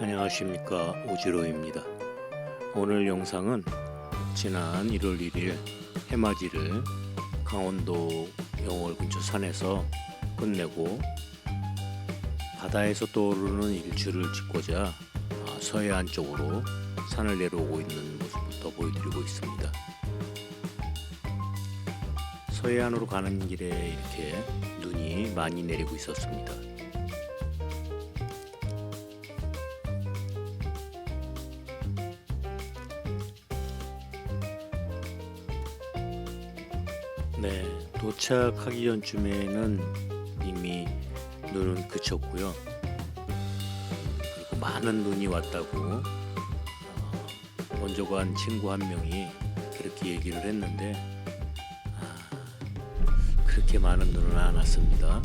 안녕하십니까 오지로입니다. 오늘 영상은 지난 1월 1일 해맞이를 강원도 영월 근처 산에서 끝내고 바다에서 떠오르는 일출을 찍고자 아, 서해안 쪽으로 산을 내려오고 있는 모습부터 보여드리고 있습니다. 서해안으로 가는 길에 이렇게 눈이 많이 내리고 있었습니다. 네, 도착하기 전쯤에는 이미 눈은 그쳤고요. 그리고 많은 눈이 왔다고 어, 먼저 간 친구 한 명이 그렇게 얘기를 했는데 아, 그렇게 많은 눈은 안 왔습니다.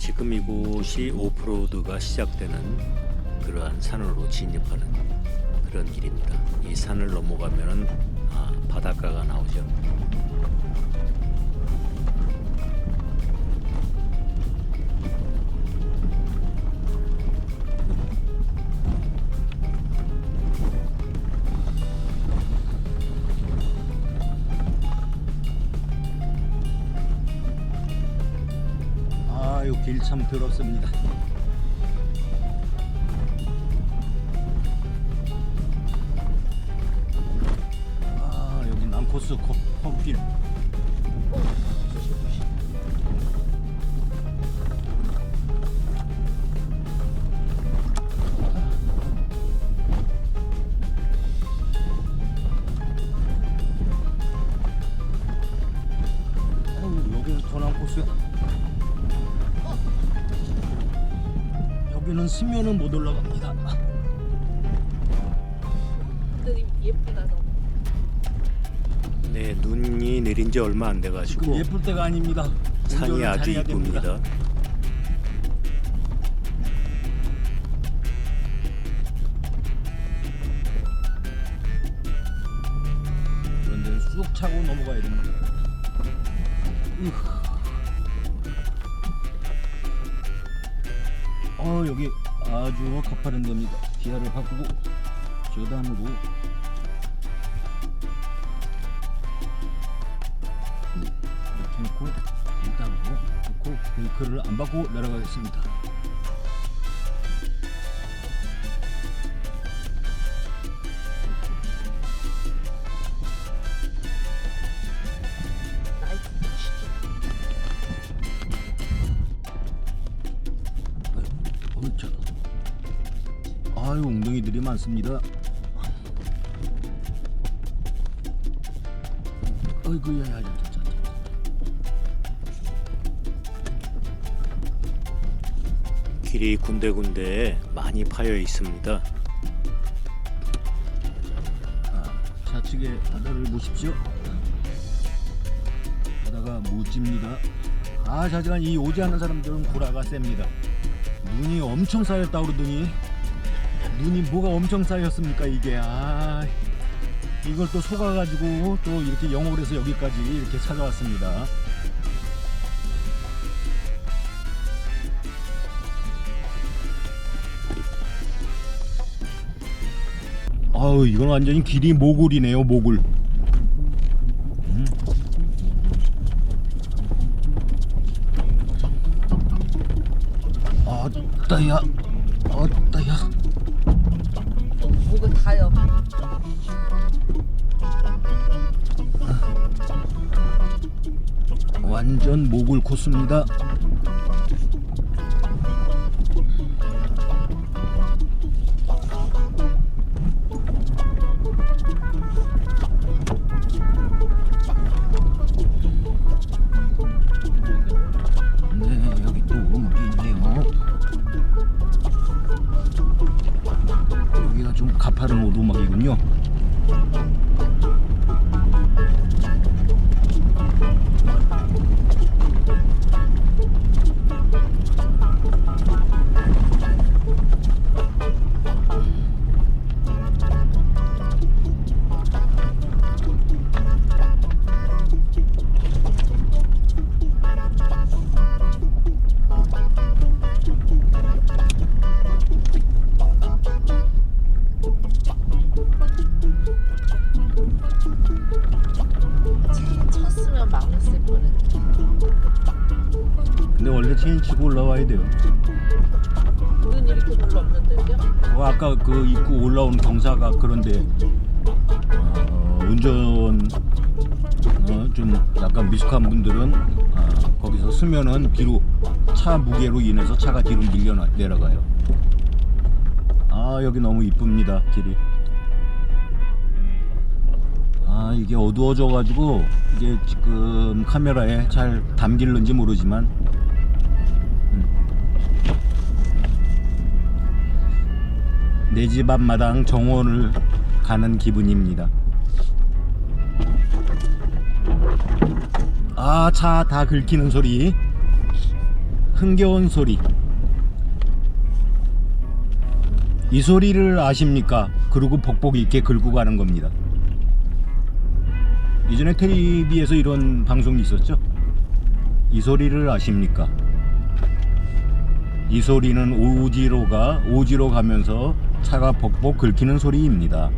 지금 이곳이 오프로드가 시작되는 그러한 산으로 진입하는 그런 길입니다. 이 산을 넘어가면은 아, 바닷가가 나오죠. 아, 요길참 더럽습니다. 스면은 못 올라갑니다. 예쁘다 너. 네, 눈이 내린 지 얼마 안 돼가지고 지금 예쁠 때가 아닙니다. 산이 운전을 아주 잘해야 됩니다. 이쁩니다. 그런데 쑥 차고 넘어가야 됩니다. 으흐. 어 여기 아주 가파른 데입니다. 기아를 바꾸고 저단으로 이렇게 놓고 일단으로 놓고 브레이크를 안 받고 내려가겠습니다. 많습니다. 아이고야 야, 야, 야, 야, 야. 길이 군데군데 많이 파여 있습니다. 아, 좌측에 바다를 보십시오. 바다가 무집니다. 아, 하지만 이 오지 않는 사람들은 구라가 셉니다. 눈이 엄청 쌓였다 그러더니 눈이 뭐가 엄청 쌓였습니까 이게 아 이걸 또 속아가지고 또 이렇게 영월에서 여기까지 이렇게 찾아왔습니다. 아우 이건 완전히 길이 모굴이네요 모굴 코스입니다 완전 망했을 뻔했 근데 원래 체인 치고 올라와야 돼요. 우린 이렇게 별로 없는데요? 어, 아까 그 입구 올라온 경사가 그런데 어, 운전 어, 좀 약간 미숙한 분들은 어, 거기서 쓰면은 뒤로 차 무게로 인해서 차가 뒤로 밀려 내려가요. 아 여기 너무 이쁩니다 길이. 아 이게 어두워져 가지고 이게 지금 카메라에 잘 담길는지 모르지만 내집 앞마당 정원을 가는 기분입니다. 아, 차 다 긁히는 소리. 흥겨운 소리. 이 소리를 아십니까? 그리고 복복 있게 긁고 가는 겁니다. 예전에 텔레비에서 이런 방송이 있었죠? 이 소리를 아십니까? 이 소리는 오지로가 오지로 가면서 차가 벅벅 긁히는 소리입니다.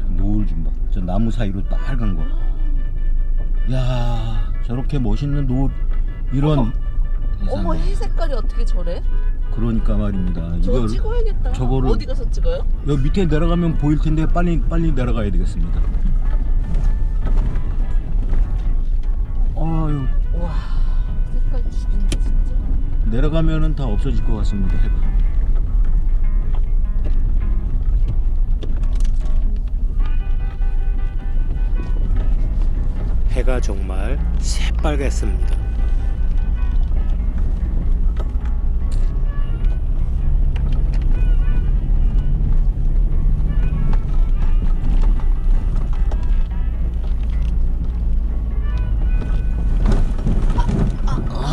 저 노을 좀 봐. 저 나무 사이로 빨간 거. 야, 저렇게 멋있는 노을 이런 어머. 해 색깔이 어떻게 저래? 그러니까 말입니다. 저거 이걸 찍어야겠다. 저거를- 어디 가서 찍어요? 여기 밑에 내려가면 보일 텐데 빨리 빨리 내려가야 되겠습니다. 아유 와 색깔 죽인다 진짜. 내려가면은 다 없어질 것 같습니다. 해가. 해가 정말 새빨갰습니다.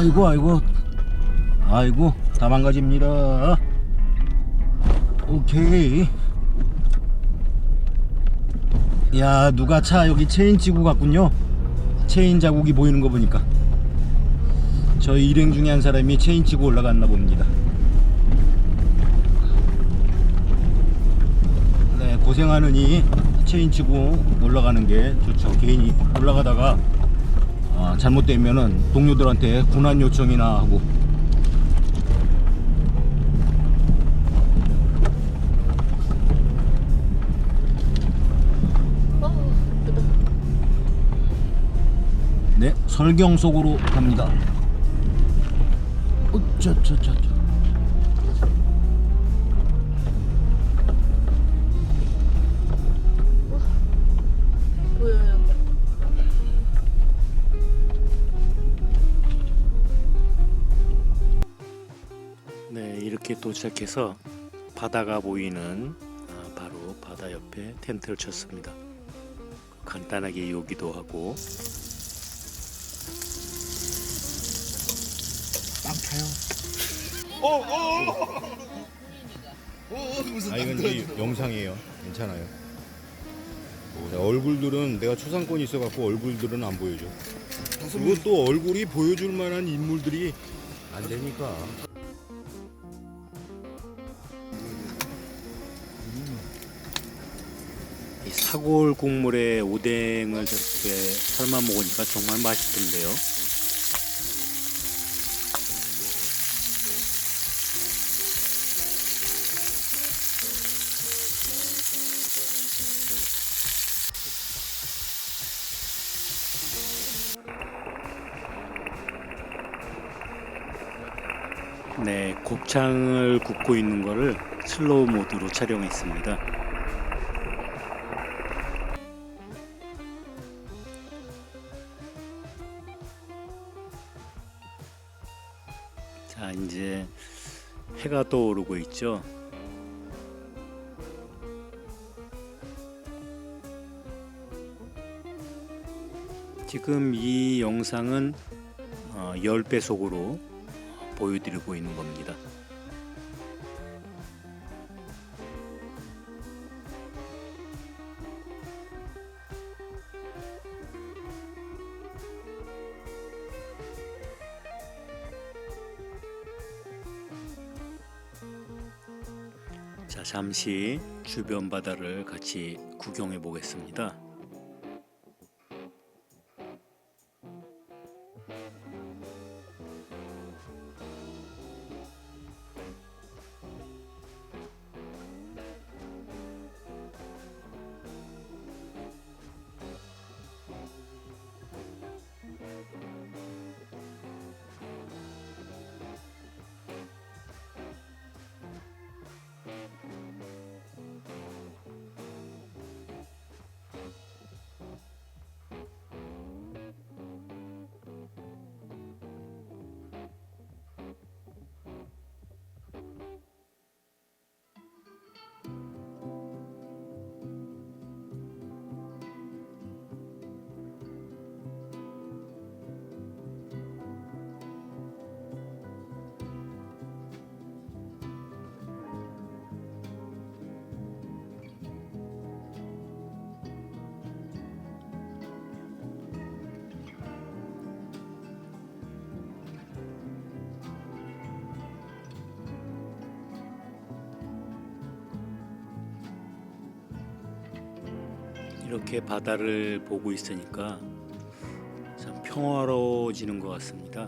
아이고 아이고 아이고 다 망가집니다. 오케이. 야 누가 차 여기 체인 치고 갔군요. 체인 자국이 보이는 거 보니까 저희 일행 중에 한 사람이 체인 치고 올라갔나 봅니다. 네 고생하느니 체인 치고 올라가는 게 좋죠. 개인이 올라가다가 아, 잘못되면은 동료들한테 군한 요청이나 하고 어. 네 설경 속으로 갑니다. 어쩌쩌쩌쩌. 도착해서 바다가 보이는 아, 바로 바다 옆에 텐트를 쳤습니다. 간단하게 요기도 하고 아 이건 이제 영상이에요. 괜찮아요. 자, 얼굴들은 내가 초상권이 있어갖고 얼굴들은 안 보여줘. 그리고 또 얼굴이 보여줄 만한 인물들이 안 되니까. 사골 국물에 오뎅을 저렇게 삶아 먹으니까 정말 맛있던데요. 네, 곱창을 굽고 있는 거를 슬로우 모드로 촬영했습니다. 해가 떠오르고 있죠. 지금 이 영상은 어, 10배속으로 보여드리고 있는 겁니다. 잠시 주변 바다를 같이 구경해 보겠습니다. 이렇게 바다를 보고 있으니까 참 평화로워지는 것 같습니다.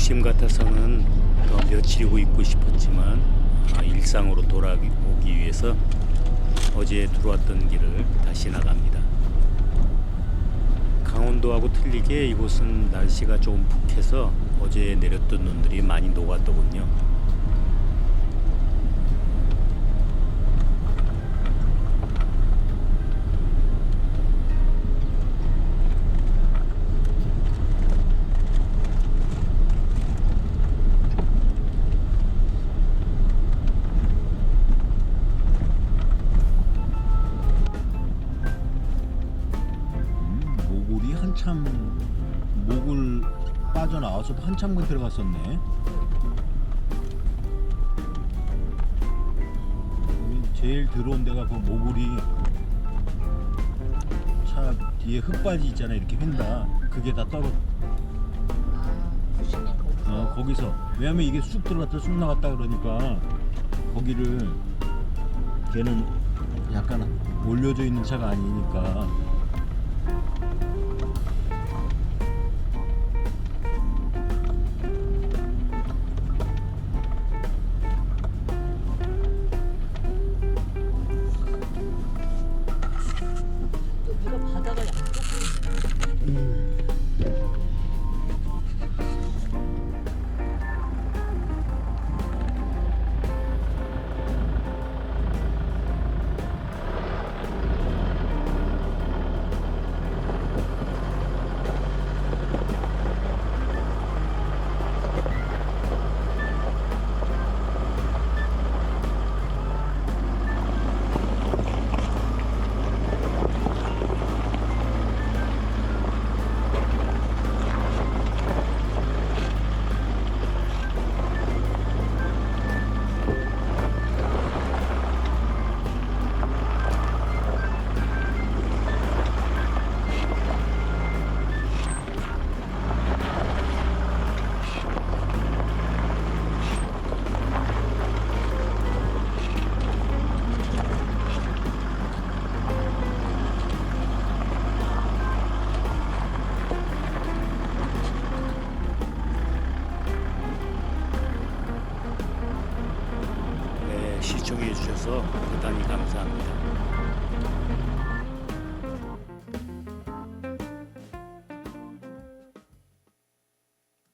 욕심 같아서는 더 며칠이고 있고 싶었지만 아, 일상으로 돌아오기 위해서 어제 들어왔던 길을 다시 나갑니다. 강원도하고 틀리게 이곳은 날씨가 조금 푹해서 어제 내렸던 눈들이 많이 녹았더군요. 한참근 들어갔었네. 제일 들어온 데가 그 모굴이 차 뒤에 흙바지 있잖아 이렇게 횡다 그게 다 떨어 아, 거기서. 어, 거기서 왜냐면 이게 쑥 들어갔다 쑥 나갔다 그러니까 거기를 걔는 약간 올려져 있는 차가 아니니까